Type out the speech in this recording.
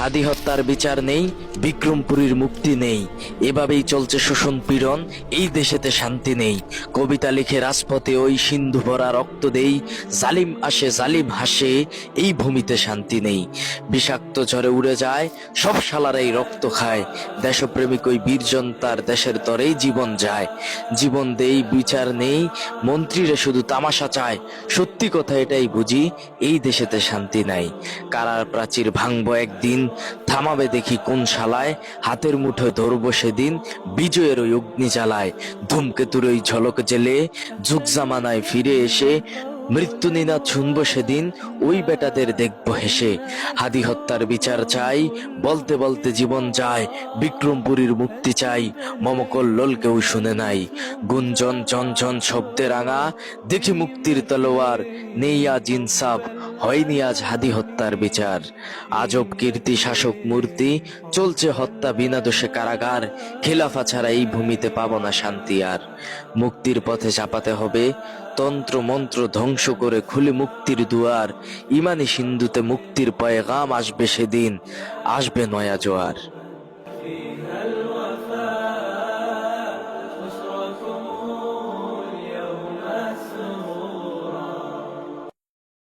হাদি হত্যার বিচার নেই, বিক্রমপুরীর মুক্তি নেই। এভাবেই চলছে শোষণ পীড়ন, এই দেশেতে শান্তি নেই। কবিতা লিখে রাজপথে ওই সিন্ধু ভরা রক্ত দেই, জালিম আসে, জালিম হাসে, এই ভূমিতে শান্তি নেই। বিষাক্ত ঝড়ে উড়ে যায়, সব শালারাই রক্ত খায়। দেশপ্রেমিক ওই বীরজন তার দেশের তরেই জীবন যায়। জীবন দেই, বিচার নেই, মন্ত্রীরা শুধু তামাশা চায়। সত্যি কথা এটাই বুঝি, এই দেশেতে শান্তি নাই। কারার প্রাচীর ভাঙবো একদিন থামাবে দেখি কোন শালায়। হাতের মুঠোয় ধরবো সেদিন, বিজয়ের ওই অগ্নি জ্বালায় ধূমকেতুর ওই ঝলক জেলে যুগ জামানায় ফিরে এসে মৃত্যু নিনা শুনব সেদিন, ওই বেটাদের দেখব হেসে। হাদি হত্যার বিচার চাই, বলতে বলতে জীবন যায়, বিক্রমপুরীর মুক্তি চাই। মমকল লোল কেউ শুনে নাই, গুঞ্জন চঞ্চন শব্দে রাঙা। দেখি মুক্তির তলোয়ার, নেই আজ ইনসাফ হয়নি আজ হাদি হত্যার বিচার। আজব কীর্তি শাসক মূর্তি, চলছে হত্যা বিনা দোষে কারাগার। খেলাফা ছাড়া এই ভূমিতে পাবো না শান্তি আর। মুক্তির পথে চাপাতে হবে, তন্ত্র মন্ত্র ধ্বংস করে খুলে মুক্তির দুয়ার। ইমানি সিন্ধুতে মুক্তির পয়গাম আসবে সেদিন, আসবে নয়া জোয়ার।